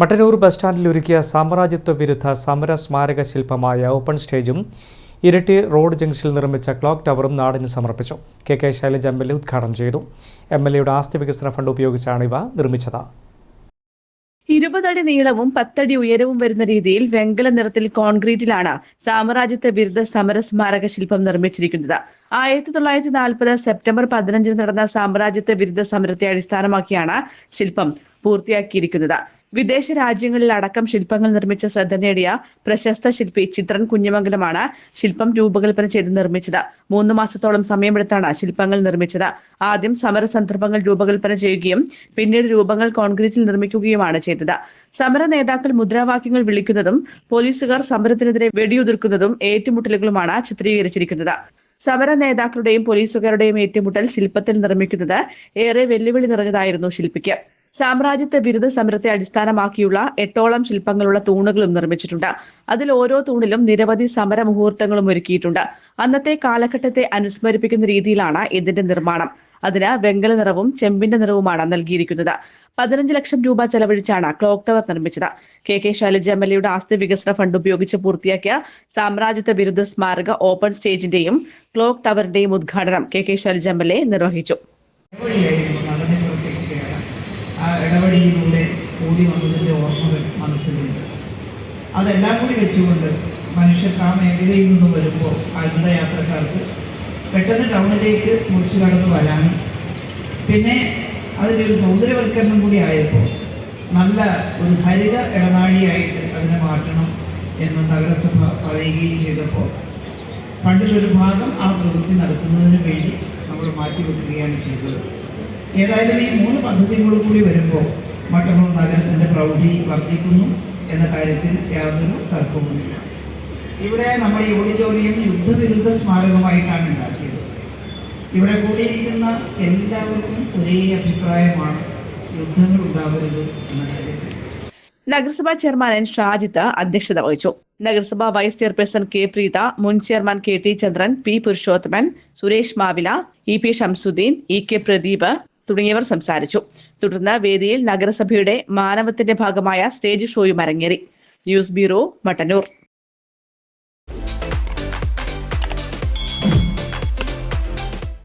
Mattannur bus സ്റ്റാൻഡിൽ ഒരുക്കിയ സാമ്രാജ്യത്വ വിരുദ്ധ സമര സ്മാരക ശില്പമായ ഓപ്പൺ സ്റ്റേജും ഇരട്ടി റോഡ് ജംഗ്ഷനിൽ നിർമ്മിച്ച ക്ലോക്ക് ടവറും നാടിന് സമർപ്പിച്ചു. K K Shailaja M L A ഉദ്ഘാടനം ചെയ്തു. എം എൽ എയുടെ ആസ്തി വികസന ഫണ്ട് ഉപയോഗിച്ചാണ് ഇവ നിർമ്മിച്ചത്. ഇരുപതടി നീളവും പത്തടി ഉയരവും വരുന്ന രീതിയിൽ വെങ്കല നിറത്തിൽ കോൺക്രീറ്റിലാണ് സാമ്രാജ്യത്വ വിരുദ്ധ സമര സ്മാരക ശില്പം നിർമ്മിച്ചിരിക്കുന്നത്. ആയിരത്തി തൊള്ളായിരത്തി നാൽപ്പത് സെപ്റ്റംബർ പതിനഞ്ചിന് നടന്ന സാമ്രാജ്യത്വ വിരുദ്ധ സമരത്തെ അടിസ്ഥാനമാക്കിയാണ് ശില്പം പൂർത്തിയാക്കിയിരിക്കുന്നത്. വിദേശ രാജ്യങ്ങളിൽ അടക്കം ശില്പങ്ങൾ നിർമ്മിച്ച ശ്രദ്ധ നേടിയ പ്രശസ്ത ശില്പി ചിത്രൻ കുഞ്ഞമംഗലമാണ് ശില്പം രൂപകൽപ്പന ചെയ്ത് നിർമ്മിച്ചത്. മൂന്ന് മാസത്തോളം സമയമെടുത്താണ് ശില്പങ്ങൾ നിർമ്മിച്ചത്. ആദ്യം സമര സന്ദർഭങ്ങൾ രൂപകൽപ്പന ചെയ്യുകയും പിന്നീട് രൂപങ്ങൾ കോൺക്രീറ്റിൽ നിർമ്മിക്കുകയുമാണ് ചെയ്തത്. സമര നേതാക്കൾ മുദ്രാവാക്യങ്ങൾ വിളിക്കുന്നതും പോലീസുകാർ സമരത്തിനെതിരെ വെടിയുതിർക്കുന്നതും ഏറ്റുമുട്ടലുകളുമാണ് ചിത്രീകരിച്ചിരിക്കുന്നത്. സമര നേതാക്കളുടെയും പോലീസുകാരുടെയും ഏറ്റുമുട്ടൽ ശില്പത്തിൽ നിർമ്മിക്കുന്നത് ഏറെ വെല്ലുവിളി നിറഞ്ഞതായിരുന്നു ശില്പിക്ക്. സാമ്രാജ്യത്വ ബിരുദ സമരത്തെ അടിസ്ഥാനമാക്കിയുള്ള എട്ടോളം ശില്പങ്ങളുള്ള തൂണുകളും നിർമ്മിച്ചിട്ടുണ്ട്. അതിൽ ഓരോ തൂണിലും നിരവധി സമര മുഹൂർത്തങ്ങളും ഒരുക്കിയിട്ടുണ്ട്. അന്നത്തെ കാലഘട്ടത്തെ അനുസ്മരിപ്പിക്കുന്ന രീതിയിലാണ് ഇതിന്റെ നിർമ്മാണം. അതിന് വെങ്കല നിറവും ചെമ്പിന്റെ നിറവുമാണ് നൽകിയിരിക്കുന്നത്. പതിനഞ്ച് ലക്ഷം രൂപ ചെലവഴിച്ചാണ് ക്ലോക്ക് ടവർ നിർമ്മിച്ചത്. K K Shailaja M L എയുടെ ആസ്തി വികസന ഫണ്ട് ഉപയോഗിച്ച് പൂർത്തിയാക്കിയ സാമ്രാജ്യത്വ വിരുദ്ധ സ്മാരക ഓപ്പൺ സ്റ്റേജിന്റെയും ക്ലോക്ക് ടവറിന്റെയും ഉദ്ഘാടനം K K Shailaja M L A നിർവഹിച്ചു. ആ ഇടവഴിയിലൂടെ കൂടി വന്നതിന്റെ ഓർമ്മകൾ മനസ്സിലുണ്ട്. അതെല്ലാം കൂടി വെച്ചുകൊണ്ട് മനുഷ്യർക്ക് ആ മേഖലയിൽ നിന്ന് വരുമ്പോൾ കാൽനട യാത്രക്കാർക്ക് പെട്ടെന്ന് ടൗണിലേക്ക് മുറിച്ചു കടന്ന് വരാനും പിന്നെ അതിന്റെ ഒരു സൗന്ദര്യവൽക്കരണം കൂടി ആയപ്പോൾ നല്ല ഒരു ഹരിത ഇടനാഴിയായിട്ട് അതിനെ മാറ്റണം എന്ന് നഗരസഭ പറയുകയും ചെയ്തപ്പോൾ ഫണ്ടിലൊരു ഭാഗം ആ പ്രവൃത്തി നടത്തുന്നതിന് വേണ്ടി നമ്മൾ മാറ്റിവെക്കുകയാണ് ചെയ്തത്. ഏതായാലും ഈ മൂന്ന് പദ്ധതികളും കൂടി വരുമ്പോൾ മട്ടന്നൂർ നഗരത്തിന്റെ പ്രൗഢി വർദ്ധിക്കുന്നു എന്ന കാര്യത്തിൽ യാതൊരു തർക്കവുമില്ല. ഇവിടെ നമ്മൾ ഈ ഓഡിറ്റോറിയം യുദ്ധവിരുദ്ധ സ്മാരകമായിട്ടാണ് ഉണ്ടാക്കിയത്. ഇവിടെ കൂടിയിരിക്കുന്ന എല്ലാവർക്കും ഒരേ അഭിപ്രായമാണ് യുദ്ധങ്ങൾ ഉണ്ടാവരുത് എന്ന കാര്യത്തിൽ. നഗരസഭാ ചെയർമാൻ എൻ ഷാജിത്ത് അധ്യക്ഷത വഹിച്ചു. നഗരസഭാ വൈസ് ചെയർപേഴ്സൺ കെ പ്രീത മുൻ chairman K T Chandran P Purushothaman Suresh Mavila E P Shamsuddin E K Pradeep തുടങ്ങിയവർ സംസാരിച്ചു. തുടർന്ന് വേദിയിൽ നഗരസഭയുടെ മാനവത്തിന്റെ ഭാഗമായ സ്റ്റേജ് ഷോയും അരങ്ങേറി. News bureau Mattannur.